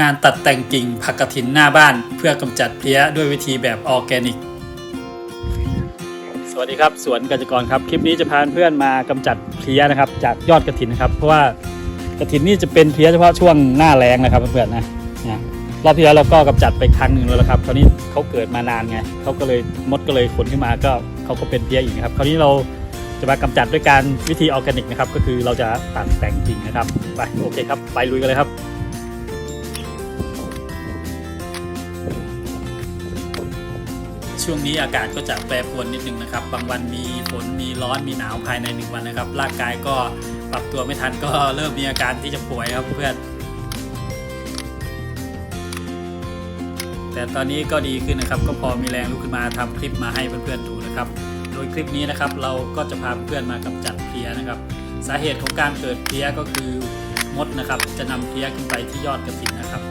งานตัดแต่งกิ่งผักกระถินหน้าบ้าน เพื่อกำจัดเพลี้ยด้วยวิธีแบบออร์แกนิก สวัสดีครับสวนกจกรครับ คลิปนี้จะพาเพื่อนมากำจัดเพลี้ยนะครับ จากยอดกระถินนะครับ เพราะว่ากระถินนี่จะเป็นเพลี้ยเฉพาะช่วงหน้าแล้งนะครับเพื่อนๆนะนี่ยรอบที่แล้วเราก็กำจัดไปครั้งหนึ่งแล้วนะครับคราวนี้เขาเกิดมานานไงเขาก็เลยมดก็เลยขนขึ้นมาก็เขาก็เป็นเพลี้ยอีกครับคราวนี้เราจะมากำจัดด้วยการวิธีออร์แกนิกนะครับ ก็คือเราจะตัดแต่งกิ่งนะครับ ไปโอเคครับ ไปลุยกันเลยครับ ช่วงนี้อากาศก็จะแปรปรวนนิดนึงนะครับ บางวันมีฝนมีร้อนมีหนาวภายในหนึ่งวันนะครับ ร่างกายก็ปรับตัวไม่ทันก็เริ่มมีอาการที่จะป่วยครับเพื่อน แต่ตอนนี้ก็ดีขึ้นนะครับ ก็พอมีแรงลุกขึ้นมาทำคลิปมาให้เพื่อนๆดูนะครับ โดยคลิปนี้นะครับเราก็จะพาเพื่อนมากำจัดเพลี้ยนะครับ สาเหตุของการเกิดเพลี้ยก็คือมดนะครับ จะนำเพลี้ยขึ้นไปที่ยอดกระถินนะครับ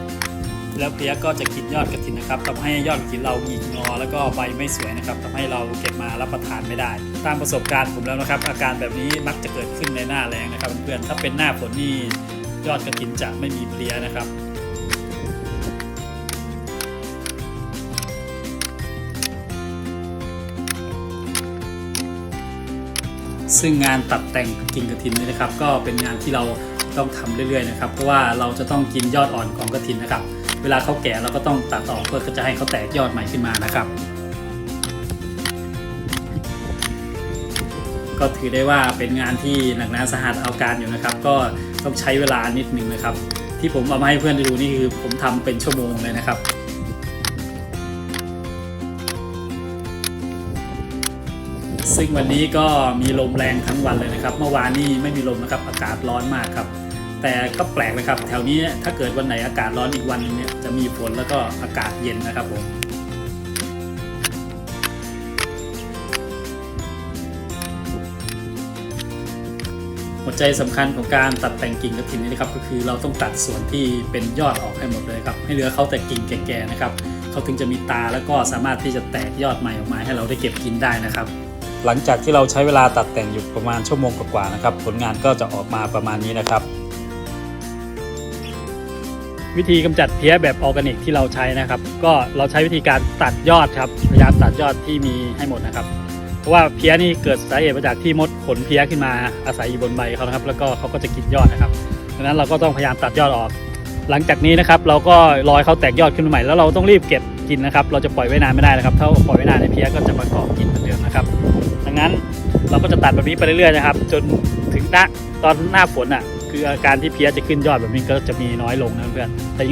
แล้วเพลี้ยก็จะกินยอดกระถินนะครับทำให้ยอดกระถินเราหงิกงอ แล้วก็ใบไม่สวยนะครับทำให้เราเก็บมารับประทานไม่ได้ ตามประสบการณ์ผมแล้วนะครับ อาการแบบนี้มักจะเกิดขึ้นในหน้าแรงนะครับเพื่อนๆถ้าเป็นหน้าฝนนี่ยอดกระถินจะไม่มีเพลี้ยนะครับซึ่งงานตัดแต่งกิ่งกระถินนี่นะครับ ก็เป็นงานที่เราต้องทำเรื่อยๆนะครับ เพราะว่าเราจะต้องกินยอดอ่อนของกระถินนะครับ เวลาเขาแก่เราก็ต้องตัดออกเพื่อจะให้เขาแตกยอดใหม่ขึ้นมานะครับ ก็ถือได้ว่าเป็นงานที่หนักหนาสาหัสเอาการอยู่นะครับ ก็ต้องใช้เวลานิดนึงนะครับ ที่ผมเอามาให้เพื่อนด้ดูนี่คือผมทำเป็นชั่วโมงเลยนะครับซึ่งวันนี้ก็มีลมแรงทั้งวันเลยนะครับ เมื่อวานนี่ไม่มีลมนะครับ อากาศร้อนมากครับ แต่ก็แปลกเลยครับ แถวนี้ถ้าเกิดวันไหนอากาศร้อนอีกวันนึงเนี่ยจะมีฝนแล้วก็อากาศเย็นนะครับผมหัวใจสำคัญของการตัดแต่งกิ่งกระถินนี่นะครับก็คือเราต้องตัดส่วนที่เป็นยอดออกให้หมดเลยครับให้เหลือเขาแต่กิ่งแก่ๆนะครับเขาถึงจะมีตาแล้วก็สามารถที่จะแตกยอดใหม่ออกมาให้เราได้เก็บกินได้นะครับ หลังจากที่เราใช้เวลาตัดแต่งอยู่ประมาณชั่วโมงกว่าๆนะครับ ผลงานก็จะออกมาประมาณนี้นะครับ วิธีกำจัดเพี้ยแบบออร์แกนิกที่เราใช้นะครับ ก็เราใช้วิธีการตัดยอดครับพยายามตัดยอดที่มีให้หมดนะครับ เพราะว่าเพี้ยนี่เกิดสาเหตุมาจากที่มดขนเพี้ยขึ้นมาอาศัยอยู่บนใบเขานะครับ แล้วก็เขาก็จะกินยอดนะครับดังนั้นเราก็ต้องพยายามตัดยอดออก หลังจากนี้นะครับ เราก็รอให้เขาแตกยอดขึ้นมาใหม่แล้วเราต้องรีบเก็บกินนะครับ เราจะปล่อยไว้นานไม่ได้นะครับ ถ้าปล่อยไว้นานในเพี้ยก็จะมาเกาะกินเหมือนเดิมนะครับ ดังนั้นเราก็จะตัดแบบนี้ไปเรื่อยๆนะครับ จนถึงหน้าตอนหน้าฝนอะ คืออาการที่เพี้ยจะขึ้นยอดแบบนี้ก็จะมีน้อยลงนะเพื่อนแต่